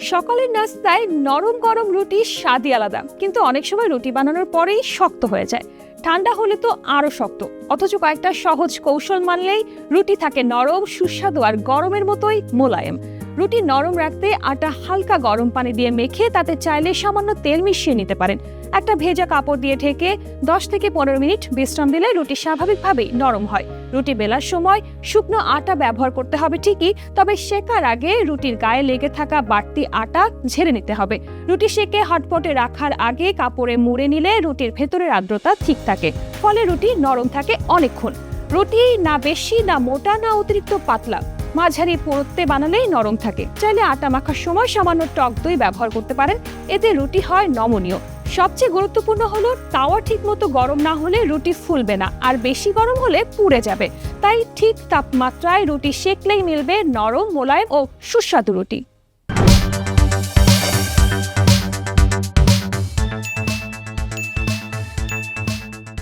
সকালের নাস্তায় নরম গরম রুটি স্বাদই আলাদা। কিন্তু অনেক সময় রুটি বানানোর পরেই শক্ত হয়ে যায়। ঠান্ডা হলে তো আরও শক্ত। অথচ কয়েকটা সহজ কৌশল মানলেই রুটি থাকে নরম, সুস্বাদু আর গরমের মতোই মোলায়েম। রুটি নরম রাখতে আটা হালকা গরম পানি দিয়ে মেখে তাতে চাইলে সামান্য তেল মিশিয়ে নিতে পারেন। একটা ভেজা কাপড় দিয়ে ঢেকে দশ থেকে পনেরো মিনিট বিশ্রাম দিলে রুটি স্বাভাবিকভাবেই নরম হয়। রুটি বেলার সময় শুকনো আটা ব্যবহার করতে হবে ঠিকই, তবে শেকার আগে রুটির গায়ে লেগে থাকা বাড়তি আটা ঝেড়ে নিতে হবে। রুটি সেকে হটপটে রাখার আগে কাপড়ে মুড়ে নিলে রুটির ভেতরের আর্দ্রতা ঠিক থাকে, ফলে রুটি নরম থাকে অনেকক্ষণ। রুটি না বেশি না মোটা না অতিরিক্ত পাতলা। মাঝারি পুরুত্বে বানালেই নরম থাকে। চাইলে আটা মাখার সময় সামান্য টক দই ব্যবহার করতে পারেন। এতে রুটি হয় নমনীয়। সবচেয়ে গুরুত্বপূর্ণ হলো, তাওয়া ঠিকমতো গরম না হলে রুটি ফুলবে না, আর বেশি গরম হলে পুড়ে যাবে। তাই ঠিক তাপমাত্রায় রুটি সেকলেই মিলবে নরম, মোলায়েম ও সুস্বাদু রুটি।